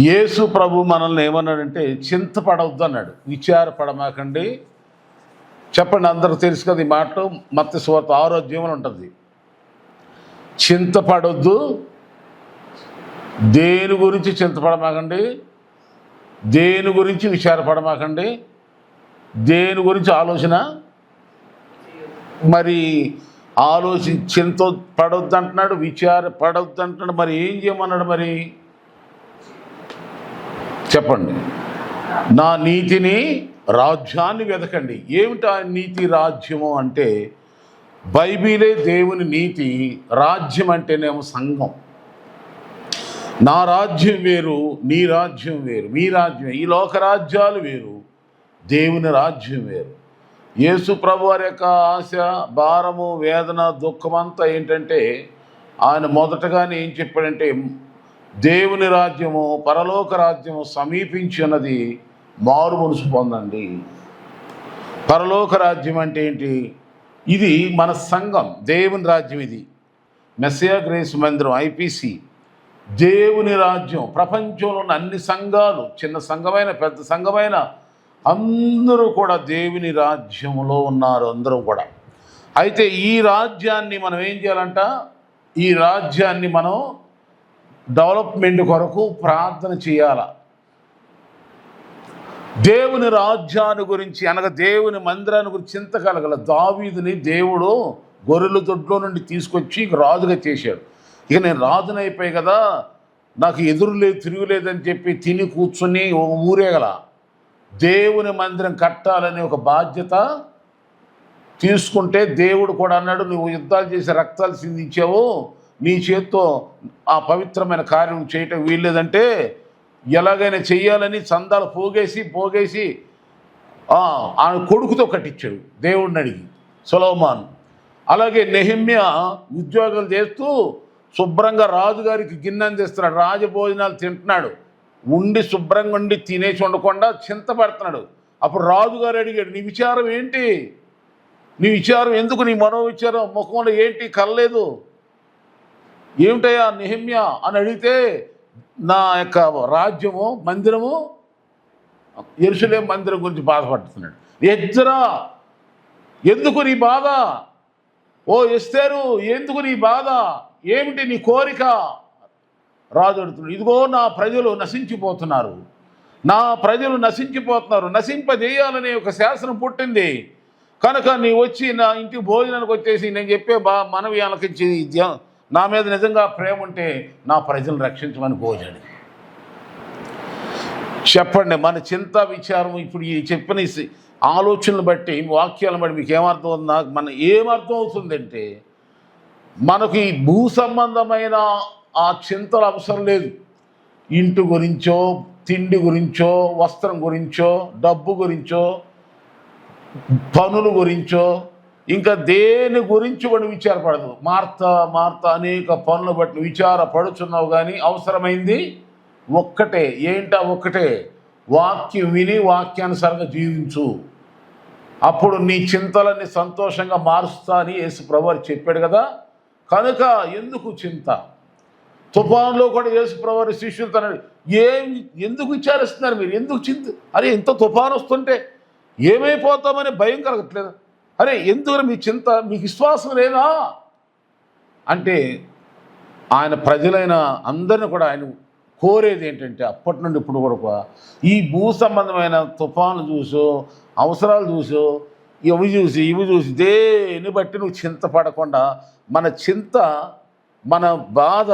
యేసు ప్రభు మనల్ని ఏమన్నాడంటే చింతపడవద్దు అన్నాడు. విచారపడమాకండి. చెప్పండి అందరూ తెలుసు కదా ఈ మాట మత్స్య స్వార్థ ఆరోగ్యం ఉంటుంది. చింతపడొద్దు దేని గురించి చింతపడమాకండి? దేని గురించి విచారపడమాకండి? దేని గురించి ఆలోచన? మరి ఆలోచి చింత పడొద్దు అంటున్నాడు. విచార పడొద్దు అంటున్నాడు. మరి ఏం చేయమన్నాడు మరి? చెప్పండి. నా నీతిని రాజ్యాన్ని వెతకండి ఏమిటా నీతి రాజ్యము అంటే? బైబిలే దేవుని నీతి రాజ్యం అంటేనేమో సంఘం. నా రాజ్యం వేరు నీ రాజ్యం వేరు మీ రాజ్యం ఈ లోక రాజ్యాలు వేరు దేవుని రాజ్యం వేరు. యేసు ప్రభు వారి యొక్క ఆశ భారము వేదన దుఃఖమంతా ఏంటంటే ఆయన మొదటగానే ఏం చెప్పాడంటే దేవుని రాజ్యము పరలోక రాజ్యము సమీపించి ఉన్నది మారు మనసు పొందండి. పరలోక రాజ్యం అంటే ఏంటి? ఇది మన సంఘం దేవుని రాజ్యం ఇది. మెస్సియా గ్రేస్ మందిరం ఐపీసీ. దేవుని రాజ్యం ప్రపంచంలో ఉన్న అన్ని సంఘాలు చిన్న సంఘమైన పెద్ద సంఘమైన అందరూ కూడా దేవుని రాజ్యంలో ఉన్నారు అందరూ కూడా. అయితే ఈ రాజ్యాన్ని మనం ఏం చేయాలంట? ఈ రాజ్యాన్ని మనం డెవలప్మెంట్ కొరకు ప్రార్థన చేయాల. దేవుని రాజ్యాన్ని గురించి అనగా దేవుని మందిరాన్ని గురించి చింత కలగల. దావీదుని దేవుడు గొర్రెల దొడ్లో నుండి తీసుకొచ్చి రాజుగా చేశాడు. ఇక నేను రాజునైపోయి కదా నాకు ఎదురు లేదు తిరుగులేదని చెప్పి తిని కూర్చుని ఒక ఊరేగల దేవుని మందిరం కట్టాలనే ఒక బాధ్యత తీసుకుంటే దేవుడు కూడా అన్నాడు నువ్వు యుద్ధాలు చేసి రక్తాలు సిందించావు నీ చేత్తో ఆ పవిత్రమైన కార్యం చేయటం వీల్లేదంటే ఎలాగైనా చెయ్యాలని చందాలు పోగేసి పోగేసి ఆ, ఆయన కొడుకుతో కట్టించాడు. దేవుడిని అడిగి సొలోమాన్. అలాగే నెహిమ్య ఉద్యోగాలు చేస్తూ శుభ్రంగా రాజుగారికి గిన్నె అందిస్తున్నాడు రాజభోజనాలు తింటున్నాడు. ఉండి శుభ్రంగా ఉండి తినేసి ఉండకుండా చింతపడుతున్నాడు. అప్పుడు రాజుగారు అడిగాడు నీ విచారం ఏంటి? నీ విచారం ఎందుకు? నీ మనో విచారం ముఖంలో ఏంటి? కలలేదు ఏమిటయ్యా నిహిమ్య అని అడిగితే నా యొక్క రాజ్యము మందిరము ఎరుసలేం మందిరం గురించి బాధపడుతున్నాడు. ఎజ్జరా ఎందుకు నీ బాధ? ఓ ఎస్తేరు ఎందుకు నీ బాధ? ఏమిటి నీ కోరిక? రాజు అడుగుతున్నాడు ఇదిగో నా ప్రజలు నశించిపోతున్నారు. నా ప్రజలు నశించిపోతున్నారు. నశింపజేయాలనే ఒక శాసనం పుట్టింది. కనుక నీ వచ్చి నా ఇంటికి భోజనానికి వచ్చేసి నేను చెప్పే బా మనవి ఆలకించి నా మీద నిజంగా ప్రేమ ఉంటే నా ప్రజలను రక్షించమని భోజనం చెప్పండి మన చింత విచారం ఇప్పుడు ఈ చెప్పిన ఆలోచనలు బట్టి వాక్యాలను బట్టి మీకు ఏమర్థం అవుతుంది? నాకు మన ఏమర్థం అవుతుందంటే మనకు ఈ భూ సంబంధమైన ఆ చింతలు అవసరం లేదు. ఇంటి గురించో తిండి గురించో వస్త్రం గురించో డబ్బు గురించో పనుల గురించో ఇంకా దేని గురించి వాడు విచారపడదు? మార్త మార్త అనేక పనులు బట్టి విచారపడుచున్నావు కానీ అవసరమైంది? ఒక్కటే. ఏంటా ఒక్కటే? వాక్యం విని వాక్యానుసారంగా జీవించు. అప్పుడు నీ చింతలన్నీ సంతోషంగా మారుస్తా అని యేసు ప్రభువారు చెప్పాడు కదా? కనుక ఎందుకు చింత? తుఫాన్లో కూడా యేసు ప్రభువారి శిష్యులు తన ఏం ఎందుకు విచారిస్తున్నారు మీరు? ఎందుకు చింత? అరే ఇంత తుఫాన్ వస్తుంటే ఏమైపోతామని భయం కలగట్లేదు? అరే ఎందుకు మీ చింత మీకు విశ్వాసం లేదా? అంటే ఆయన ప్రజలైన అందరిని కూడా ఆయన కోరేది ఏంటంటే అప్పటి నుండి ఇప్పుడు కూడా ఈ భూ సంబంధమైన తుఫాను చూసో అవసరాలు చూసో ఇవి చూసి ఇవి చూసి దేని బట్టి నువ్వు చింత పడకుండా మన చింత మన బాధ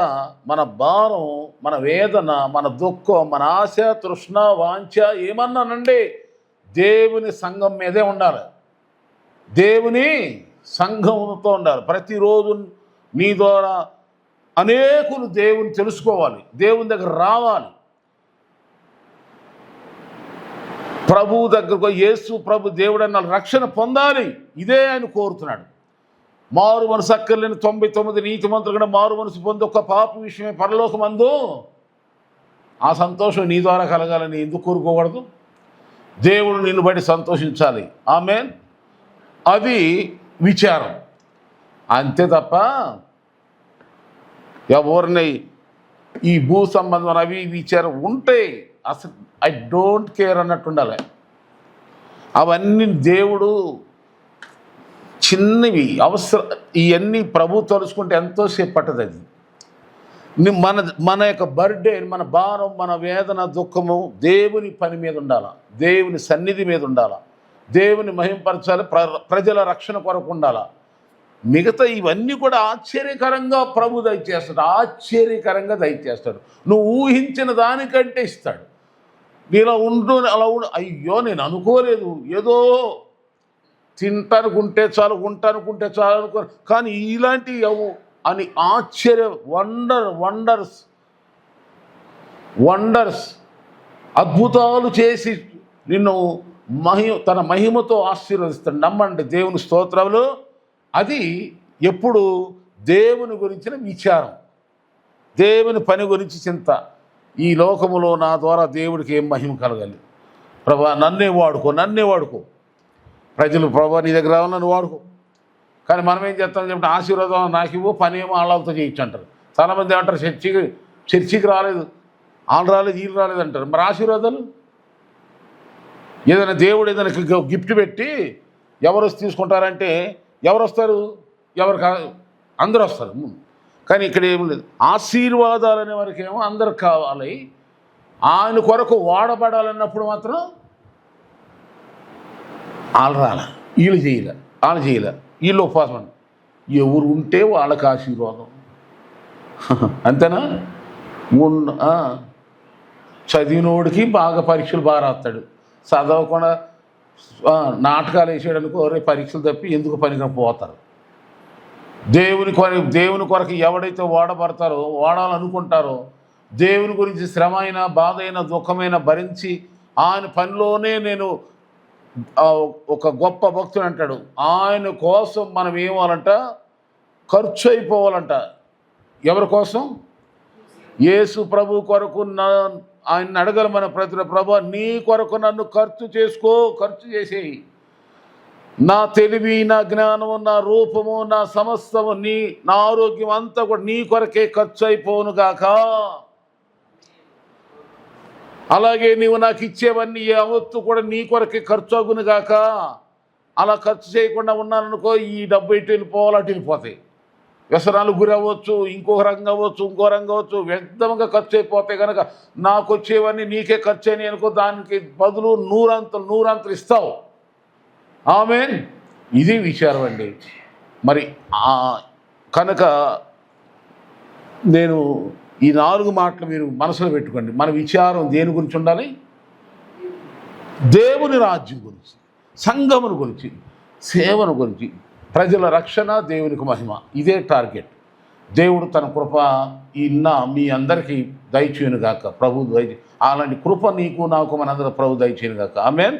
మన భారం మన వేదన మన దుఃఖం మన ఆశ తృష్ణ వాంఛ ఏమన్నానండి? దేవుని సంఘం మీదే ఉండాలి. దేవుని సంఘంతో ఉండాలి. ప్రతిరోజు నీ ద్వారా అనేకులు దేవుని తెలుసుకోవాలి. దేవుని దగ్గర రావాలి. ప్రభువు దగ్గరకు యేసు ప్రభు దేవుడు అన్న రక్షణ పొందాలి. ఇదే ఆయన కోరుతున్నాడు. మారు మనసు అక్కర్లేని తొంభై తొమ్మిది నీతి మంత్రులు కూడా మారు మనసు పొంది ఒక పాప విషయమే పరలోకమందు. ఆ సంతోషం నీ ద్వారా కలగాలని ఎందుకు కోరుకోకూడదు? దేవుడు నిన్ను బట్టి సంతోషించాలి. ఆమెన్. అది విచారం. అంతే తప్ప ఎవరిని ఈ భూ సంబంధం అవి విచారం ఉంటే అసలు ఐ డోంట్ కేర్ అన్నట్టు ఉండాలి. అవన్నీ దేవుడు చిన్నవి అవసరం ఇవన్నీ ప్రభు తలుచుకుంటే ఎంతోసేపు పట్టదు అది. మన మన యొక్క బర్త్డే మన భారం మన వేదన దుఃఖము దేవుని పని మీద ఉండాల. దేవుని సన్నిధి మీద ఉండాల. దేవుని మహింపరచాలి ప్ర ప్రజల రక్షణ కొరకు ఉండాలా. మిగతా ఇవన్నీ కూడా ఆశ్చర్యకరంగా ప్రభు దయచేస్తాడు ఆశ్చర్యకరంగా దయచేస్తాడు. నువ్వు ఊహించిన దానికంటే ఇస్తాడు. నీలో ఉండు అలా ఉండు. అయ్యో నేను అనుకోలేదు. ఏదో తింటానుకుంటే చాలు ఉంటానుకుంటే చాలు అనుకో కానీ ఇలాంటివి అవు అని ఆశ్చర్య వండర్ వండర్స్ వండర్స్ అద్భుతాలు చేసి నిన్ను మహి తన మహిమతో ఆశీర్వదిస్తాడు. నమ్మండి దేవుని స్తోత్రములు. అది ఎప్పుడు దేవుని గురించిన విచారం. దేవుని పని గురించి చింత. ఈ లోకములో నా ద్వారా దేవుడికి ఏం మహిమ కలగాలి? ప్రభా నన్నే వాడుకో నన్నే వాడుకో. ప్రజలు ప్రభా నీ దగ్గర నన్ను వాడుకో. కానీ మనం ఏం చేస్తాం చెప్పి ఆశీర్వాదం నాకు ఇవ్వు పని ఏమో ఆళ్ళతో చేయొచ్చు అంటారు. చాలామంది అంటారు చర్చికి చర్చికి రాలేదు. వాళ్ళు రాలేదు వీళ్ళు రాలేదు అంటారు. మరి ఆశీర్వాదాలు? ఏదైనా దేవుడు ఏదైనా గిఫ్ట్ పెట్టి ఎవరు వచ్చి తీసుకుంటారంటే ఎవరు వస్తారు ఎవరు కా అందరూ వస్తారు. కానీ ఇక్కడ ఏం లేదు. ఆశీర్వాదాలు అనే వరకేమో అందరికి కావాలి. ఆయన కొరకు వాడబడాలన్నప్పుడు మాత్రం వాళ్ళు రాల. వీళ్ళు చేయలే. వాళ్ళు చేయలే. వీళ్ళు ఉపవాసం ఎవరు ఉంటే వాళ్ళకి ఆశీర్వాదం. అంతేనా? ఉన్న చదివినోడికి బాగా పరీక్షలు బాగా రాస్తాడు. చదవకుండా నాటకాలు వేసేయడానికి రే పరీక్షలు తప్పి ఎందుకు పనికి పోతారు? దేవుని కొర దేవుని కొరకు ఎవడైతే ఓడబడతారో ఓడాలనుకుంటారో దేవుని గురించి శ్రమ అయినా బాధ అయినా దుఃఖమైన భరించి ఆయన పనిలోనే నేను ఒక గొప్ప భక్తుడు అంటాడు. ఆయన కోసం మనం ఏమాలంట ఖర్చు అయిపోవాలంట. ఎవరి కోసం? యేసు ప్రభు కొరకు నా ఆయన అడగల మన ప్రతి ప్రభా నీ కొరకు నన్ను ఖర్చు చేసుకో ఖర్చు చేసేయి. నా తెలివి నా జ్ఞానము నా రూపము నా సమస్తము నీ నా ఆరోగ్యం అంతా కూడా నీ కొరకే ఖర్చు అయిపోను గాక. అలాగే నీవు నాకు ఇచ్చేవన్నీ యావత్తు కూడా నీ కొరకే ఖర్చు అగును గాక. అలా ఖర్చు చేయకుండా ఉన్నాననుకో ఈ డబ్బు ఇటు వెళ్ళిపోవాలి అటు వెళ్ళిపోతాయి. వ్యసనాలు గురి అవ్వచ్చు ఇంకొక రంగం అవ్వచ్చు ఇంకో రంగం అవ్వచ్చు వ్యర్థంగా ఖర్చు అయిపోతే కనుక నాకు వచ్చేవన్నీ నీకే ఖర్చు అని అనుకో దానికి బదులు నూరంతలు నూరంతలు ఇస్తావు. ఆమె ఇది విచారం అండి. మరి కనుక నేను ఈ నాలుగు మాటలు మీరు మనసులో పెట్టుకోండి. మన విచారం దేని గురించి ఉండాలి? దేవుని రాజ్యం గురించి సంఘమును గురించి సేవను గురించి. ప్రజల రక్షణ దేవునికి మహిమ. ఇదే టార్గెట్. దేవుడు తన కృప ఇన్న మీ అందరికీ దయచేయునుగాక. ప్రభు దయ అలాంటి కృప నీకు నాకు మనందరూ ప్రభు దయచేయునుగాక. ఆమెన్.